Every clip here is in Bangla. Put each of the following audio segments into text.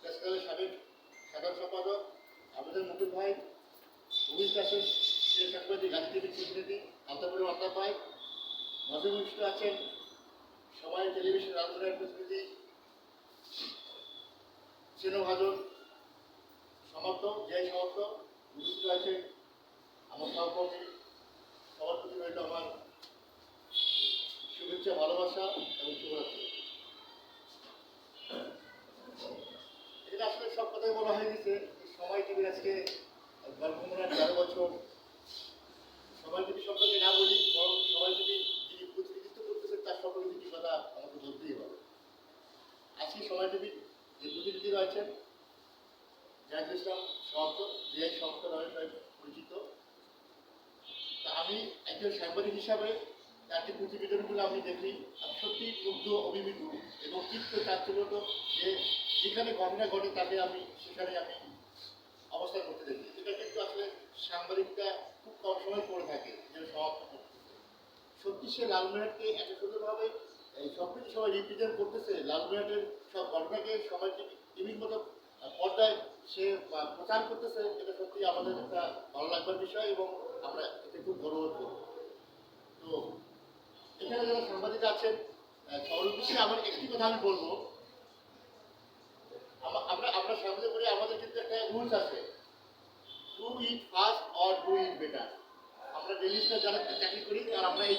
প্রেস ক্লাবের সাবেক সাধারণ সম্পাদক আমাদের মুকুল ভাই উপস্থিত আছেন সে সাংবাদিক রাজনীতির প্রতিনিধি আলতাপুর আলতাফ ভাই, মাঝে আছেন সময় টেলিভিশন লালমনিয়ার প্রতিনিধি সেনভাজন সমর্থক জয় সমর্থক, উপস্থিত আছে আমার সহকর্মী, সবার প্রতি আমার শুভেচ্ছা, ভালোবাসা এবং শুভরাত্রি। আসলে সব কথাই বলা হয়ে গেছে। সময় টিভির না বলি, বরং টিভি যিনি প্রতিনিধিত্ব করতেছে তার সম্পর্কে দুটি আমাকে বলতেই হবে। আজকে টিভি যে প্রতিনিধি রয়েছেন জাহিদ ইসলাম যে সমাপ্ত নামে পরিচিত। আমি একজন সাংবাদিক হিসাবে তাকে প্রতিবেদনগুলো আমি দেখি সত্যি মুগ্ধ অভিভূত এবং চিত্ত চাঞ্চল্যত যে যেখানে ঘটনা ঘটে তাকে আমি সেখানে আমি অবস্থান করতে দেখি। এটা কিন্তু আসলে সাংবাদিকটা খুব কম সময় করে থাকে যে সমাপ্ত করতেছে সত্যি সে লালমেহাটকে এত সুন্দরভাবে এই সব কিছু সবাই রিপ্রেজেন্ট করতেছে লালমেহাটের সব ঘটনাকে সবাই আহ, পর্দায় সে প্রচার করতেছে এটা সত্যি আমাদের একটা ভালো লাগবার বিষয় এবং আমরা এতে খুব গর্ববোধ করি। তো এখানে যারা সাংবাদিক আছেন সবার উদ্দেশ্যে আমার একটি কথা আমি বলব। আমা- আমরা আমরা সাংবাদিক করি আমাদের কিন্তু একটা রুলস আছে। Do it fast or do it better আমরা যারা চাকরি করি আর আমরা এই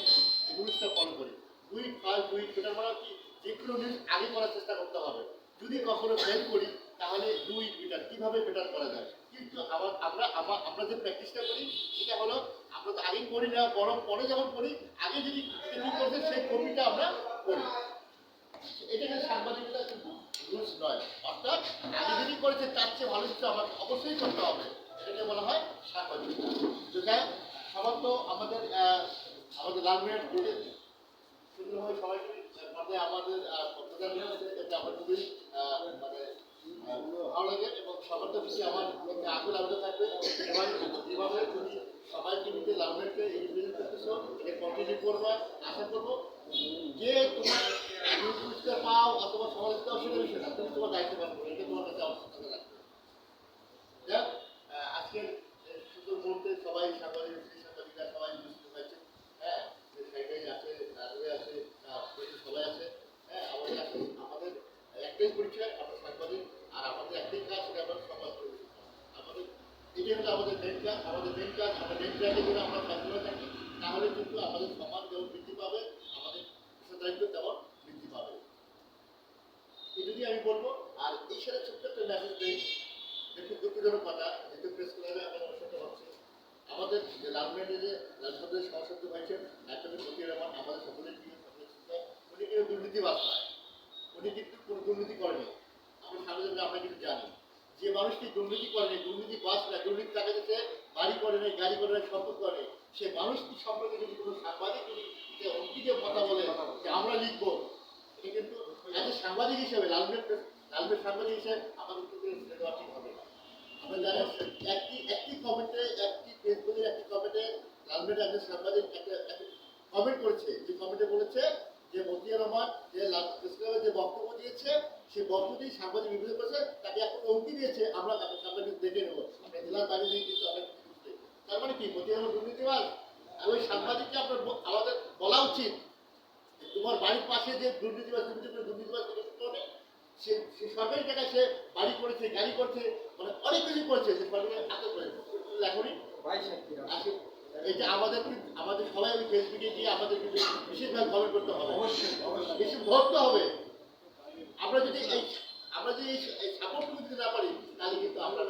রুলসটা ফলো করি। Do it fast do it better মানে কি? যে কোনো নিউজ আগে করার চেষ্টা করতে হবে। যদি কখনো ফেল করি, তাহলে ডু ইট বেটার কীভাবে বেটার করা যায়? কিন্তু আমার আমরা আমরা যে প্র্যাকটিসটা করি সেটা হলো আমরা তো আগে করি না বরং পরে যখন করি আগে যদি কী করছে সেই কপিটা আমরা করি। এটা কিন্তু সাংবাদিকতা কিন্তু রুলস নয়। অর্থাৎ আগে যদি করেছে তার চেয়ে ভালো কিছু আমাকে অবশ্যই করতে হবে। এটাকে বলা হয় সাংবাদিকতা। তো আমাদের আহ, আমাদের লালমিয়ার সুন্দরভাবে সবাইকে মধ্যে আমাদের আমার খুবই মানে ভালো লাগে এবং সবার তো বেশি আমার আগুন আবেদন থাকবে এবার যেভাবে তুমি সবাই টিভিতে লালমিয়ারকে এই রিপ্রেজেন্ট করতেছো এটা কন্টিনিউ আশা করব। যে তোমার পাও অথবা বিষয় না তুমি তোমার দায়িত্ব পালন এটা তোমার কাছে আজকের সুন্দর মুহূর্তে সবাই স্ত্রী সাংবাদিকরা সবাই উপস্থিত হয়েছে। হ্যাঁ আছে আছে সবাই আছে। হ্যাঁ আমাদের একটাই পরিচয়, আমরা সাংবাদিক, আর আমাদের একটাই কাজ, সেটা আমরা পরিবেশন আমাদের এটাই হলো আমাদের মেন কাজ, আমাদের মেন কাজ, আমাদের মেন কাজে যদি আমরা থাকি, তাহলে কিন্তু আমাদের সমাজ আমি বলব, আর এই সাথে ছোট্ট একটা মেসেজ দিই খুব দুঃখজনক কথা, যেহেতু প্রেস ক্লাবে আমার অনুষ্ঠানটা হচ্ছে আমাদের যে লালমেন্টে যে লালমেন্টের সহসত্য হয়েছেন একজন ফকির রহমান, আমাদের সকলের প্রিয় সকলের চিন্তা, উনি কিন্তু দুর্নীতিবাজ নয় উনি কিন্তু কোনো দুর্নীতি করেনি আমরা সামনে যাবে আমরা কিন্তু জানি। যে মানুষটি দুর্নীতি করেনি, দুর্নীতি বাস না, দুর্নীতি টাকা দিতে বাড়ি করে নেই, গাড়ি করে নেই, সম্পদ করে সে মানুষটি সম্পর্কে যদি কোনো সাংবাদিক যদি যে অঙ্কিতে কথা বলে, যে আমরা লিখব সাংবাদিক হিসেবে লালমেট লালমেট সাংবাদিক হিসেবে আমাদের এটা দেওয়া ঠিক হবে একটি একটি কমেন্টে, একটি ফেসবুকের একটি কমেন্টে একজন সাংবাদিক একটা কমেন্ট করেছে। যে কমেন্টে বলেছে যে মতিয়া রহমান যে যে বক্তব্য দিয়েছে, সেই বক্তব্যটি সাংবাদিক বিভূত করেছে, তাকে এখন হুমকি দিয়েছে, আমরা সাংবাদিক দেখে নেব। জেলার কিন্তু তার মানে কি? মতিয়া রহমান দুর্নীতিবাজ? ওই সাংবাদিককে আপনার আমাদের বলা উচিত তোমার বাড়ির পাশে যে দুর্নীতিবাজ দুর্নীতি দুর্নীতিবাজ সে সরকারি টাকায় সে বাড়ি করেছে গাড়ি করছে মানে অনেক কিছু করছে সে সরকারি আটক করে লেখনি আজকে এটা আমাদের আমাদের সবাই ওই ফেসবুকে গিয়ে আমাদের কিন্তু বিশেষভাবে কমেন্ট করতে হবে। বেশি ধরতে হবে। আমরা যদি এই আমরা যদি এই সাপোর্টটুকু দিতে না পারি তাহলে কিন্তু আমরা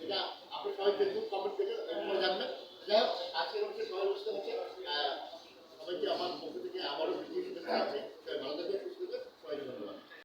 এটা আপনি সবাই ফেসবুক কমেন্ট থেকে জানবেন। যাই হোক আজকের অনুষ্ঠানে সবাই বুঝতে হচ্ছে সবাইকে আমার পক্ষ থেকে আবারও বিজয়ী শুভেচ্ছা আছে সবাই ভালো থাকবে সুস্থ থাকবে সবাইকে ধন্যবাদ।